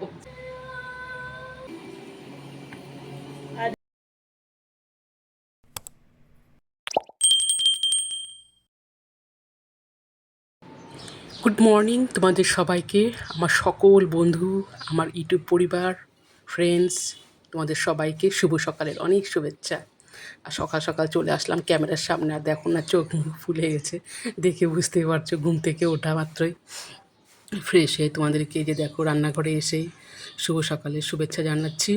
করছি good morning তোমাদের সবাইকে আমার সকল বন্ধু আমার ইউটিউব পরিবার ফ্রেন্ডস তোমাদের সবাইকে শুভ সকালের অনেক শুভেচ্ছা। আর সকাল সকাল চলে আসলাম ক্যামেরার সামনে আর দেখো না চোখ মুখ ফুলে গেছে দেখে বুঝতেই পারছ ঘুম থেকে ওঠা মাত্রই। ফ্রেশ হয়ে তোমাদেরকে যে দেখো রান্নাঘরে এসে শুভ সকালের শুভেচ্ছা জানাচ্ছি।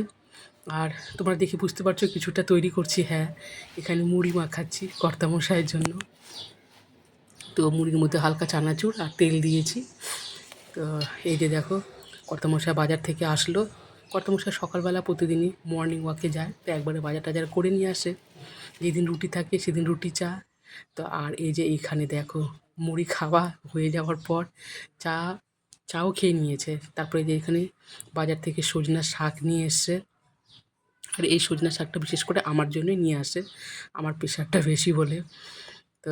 আর তোমরা দেখে বুঝতে পারছ কিছুটা তৈরি করছি হ্যাঁ এখানে মুড়ি মাখাচ্ছি কর্তামশাইয়ের জন্য। তো মুড়ির মধ্যে হালকা চানাচুর আর তেল দিয়েছি। তো এই যে দেখো কর্তামশাই বাজার থেকে আসলো। কর্তামশাই সকালবেলা প্রতিদিনই মর্নিং ওয়াকে যায়, তো একবারে বাজার টাজার করে নিয়ে আসে। যেদিন রুটি থাকে সেদিন রুটি চা। তো আর এই যে এইখানে দেখো মুড়ি খাওয়া হয়ে যাওয়ার পর চা চাও খেয়ে নিয়েছে। তারপরে যে এখানে বাজার থেকে সজনা শাক নিয়ে এসছে। আর এই সজনা শাকটা বিশেষ করে আমার জন্যই নিয়ে আসে। আমার প্রেশারটা বেশি বলে। তো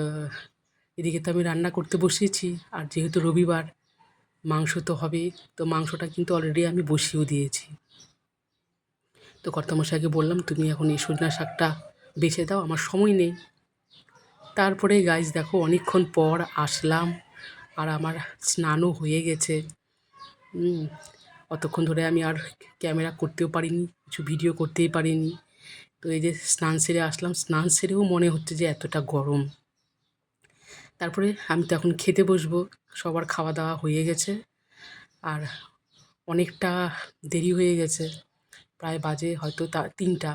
এদিকে তো আমি রান্না করতে বসিয়েছি। আর যেহেতু রবিবার, মাংস তো হবেই। তো মাংসটা কিন্তু অলরেডি আমি বসিয়েও দিয়েছি। তো কর্তামশাইকে বললাম, তুমি এখন এই সজনা শাকটা বেছে দাও, আমার সময় নেই। তারপরে গাইজ দেখো, অনেকক্ষণ পর আসলাম। আর আমার স্নানও হয়ে গেছে। অতক্ষণ ধরে আমি আর ক্যামেরা করতেও পারিনি, কিছু ভিডিও করতেই পারিনি। তো এই যে স্নান সেরে আসলাম, স্নান সেরেও মনে হচ্ছে যে এতটা গরম। তারপরে আমি তো এখন খেতে বসবো, সবার খাওয়া দাওয়া হয়ে গেছে। আর অনেকটা দেরি হয়ে গেছে, প্রায় বাজে হয়তো তা তিনটা,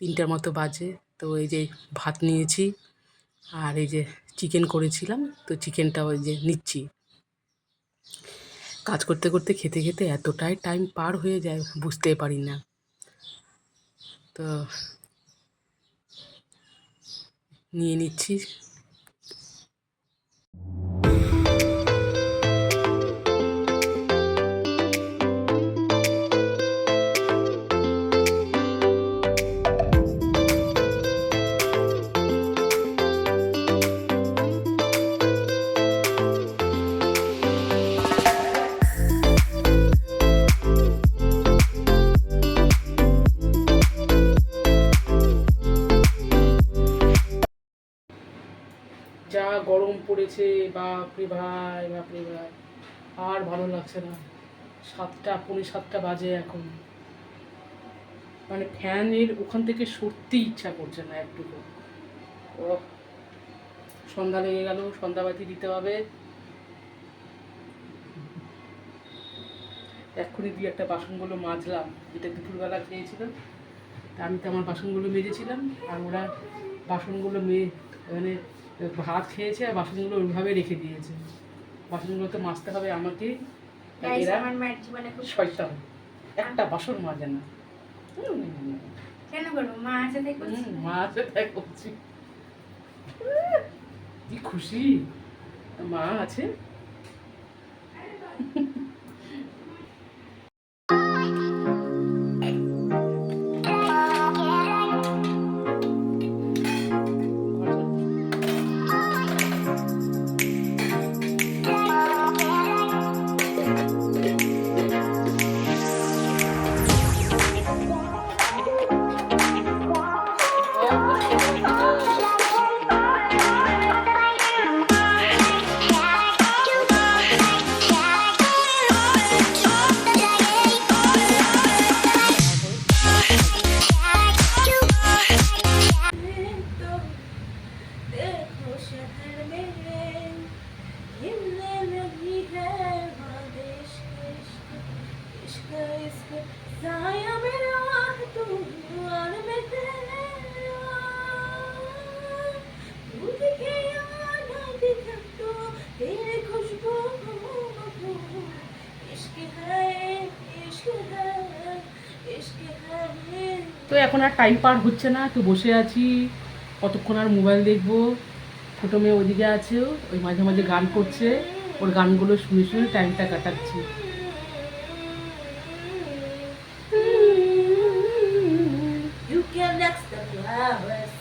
তিনটার মতো বাজে। তো এই যে ভাত নিয়েছি আর এই যে চিকেন করেছিলাম, তো চিকেনটা ওই যে নিচ্ছি। কাজ করতে করতে খেতে খেতে এতটাই টাইম পার হয়ে যায় বুঝতে পারি না। তো নিয়ে নিচ্ছি। গরম পড়েছে, বাপরে ভাই বাপরে ভাই। আর ভালো লাগছে না। সাতটা, পৌনে সাতটা বাজে এখন। মানে ফ্যানের ওখান থেকে সরতেই ইচ্ছা করছে না একটুকু। ও সন্ধ্যা লেগে গেল, সন্ধ্যাবাতি দিতে হবে। এক্ষুনি দুই একটা বাসনগুলো মাজলাম, যেটা দুপুরবেলা খেয়েছিলাম তা আমি তো আমার বাসনগুলো মেজেছিলাম, আর ওরা বাসনগুলো মেয়ে মানে ভাত খেয়েছে আর বাসনগুলো ওইভাবে রেখে দিয়েছে। বাসনগুলো তো মাজতে হবে আমাকে। শয়তান। একটা বাসন মাজে না। কেন করব? মা আছে তাই করছি। হুম, মা আছে তাই করছি। কি খুশি। মা আছে। তো এখন আর টাইম পার হচ্ছে না তো বসে আছি, কতক্ষণ আর মোবাইল দেখব ছোটো মেয়ে ওদিকে আছে, ওই মাঝে মাঝে গান করছে, ওর গানগুলো শুনে শুনে টাইমটা কাটাচ্ছি You can next the flowers.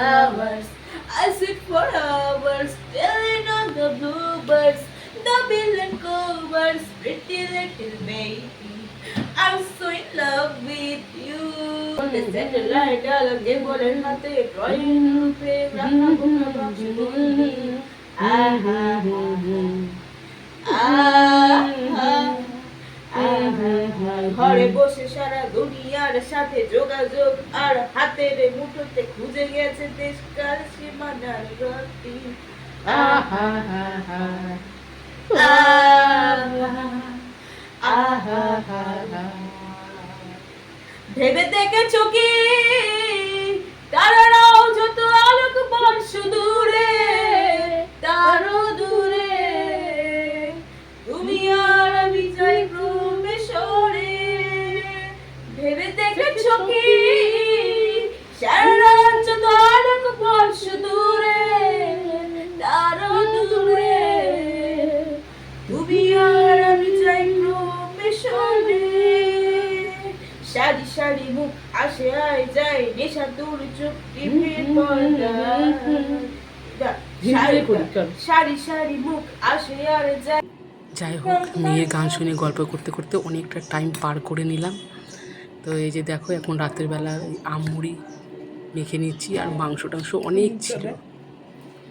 Flowers. I sit for hours, staring at the bluebirds, the billion covers, pretty little baby. I'm so in love with you. Drawing রূপে রান্না বোনা বাক্স বন্দি আহা আহা আহা ঘরে বসে সারা দুনিয়ার সাথে যোগাযোগ আর হাতের মুঠোতে খুঁজে গেছে দেশকাল সীমানার গতি আহা আহা আহা ভেবে দেখেছ কি আসে আয় যায় নেশা তোর চোখ টিভির পর্দায় ধীরে করি, চল। সারি সারি মুখ আসে আর যায় যাই হোক মেয়ের গান শুনে গল্প করতে করতে অনেকটা টাইম পার করে নিলাম। তো এই যে দেখো এখন রাতের বেলা আম মুড়ি মেখে নিচ্ছি আর মাংস টাংস অনেক ছিল।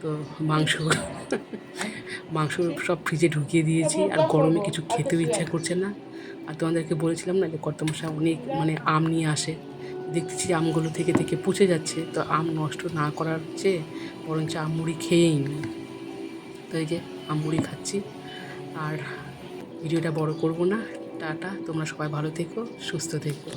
তো মাংস মাংস সব ফ্রিজে ঢুকিয়ে দিয়েছি আর গরমে কিছু খেতেও ইচ্ছা করছে না। আর তোমাদেরকে বলেছিলাম না যে কর্তমশাই অনেক মানে আম নিয়ে আসে। দেখতেছি আমগুলো থেকে থেকে পচে যাচ্ছে, তো আম নষ্ট না করার চেয়ে বরঞ্চ আম মুড়ি খেয়েই নি তো এই যে আম মুড়ি খাচ্ছি, আর ভিডিওটা বড় করব না। টাটা, তোমরা সবাই ভালো থেকো, সুস্থ থেকো।